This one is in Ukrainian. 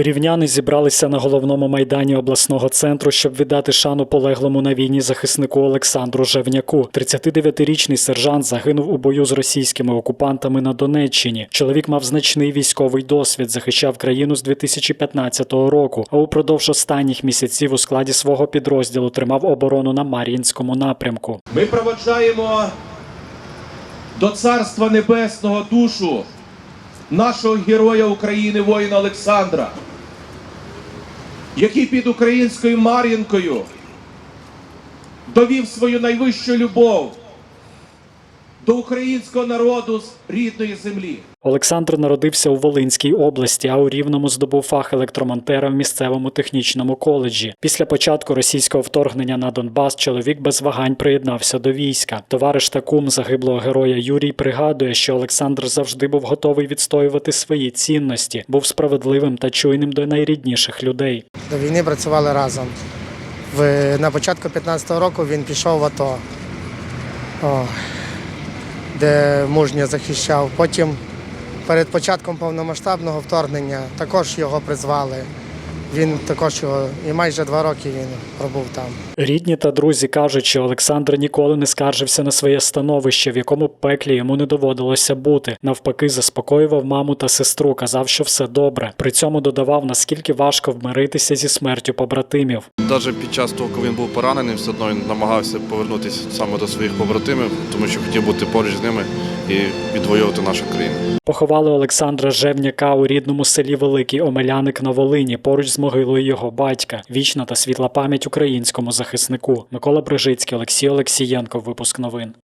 Рівняни зібралися на головному майдані обласного центру, щоб віддати шану полеглому на війні захиснику Олександру Жевняку. 39-річний сержант загинув у бою з російськими окупантами на Донеччині. Чоловік мав значний військовий досвід, захищав країну з 2015 року. А упродовж останніх місяців у складі свого підрозділу тримав оборону на Мар'їнському напрямку. Ми проводжаємо до Царства Небесного душу нашого героя України, воїна Олександра, який під українською Мар'їнкою довів свою найвищу любов до українського народу з рідної землі. Олександр народився у Волинській області, а у Рівному здобув фах електромонтера в місцевому технічному коледжі. Після початку російського вторгнення на Донбас чоловік без вагань приєднався до війська. Товариш та кум загиблого героя Юрій пригадує, що Олександр завжди був готовий відстоювати свої цінності, був справедливим та чуйним до найрідніших людей. До війни працювали разом. В, на початку 15-го року він пішов в АТО, о, де мужньо захищав. Потім перед початком повномасштабного вторгнення також його призвали. Він також його і майже два роки він пробув там. Рідні та друзі кажуть, що Олександр ніколи не скаржився на своє становище, в якому пеклі йому не доводилося бути. Навпаки, заспокоював маму та сестру, казав, що все добре. При цьому додавав, наскільки важко вмиритися зі смертю побратимів. Навіть під час того, коли він був поранений, все одно він намагався повернутися саме до своїх побратимів, тому що хотів бути поруч з ними і відвоювати нашу країну. Поховали Олександра Жевняка у рідному селі Великий Омеляник на Волині, поруч з могилою його батька. Вічна та світла пам'ять українському захиснику. Микола Брижицький, Олексій Олексієнко. Випуск новин.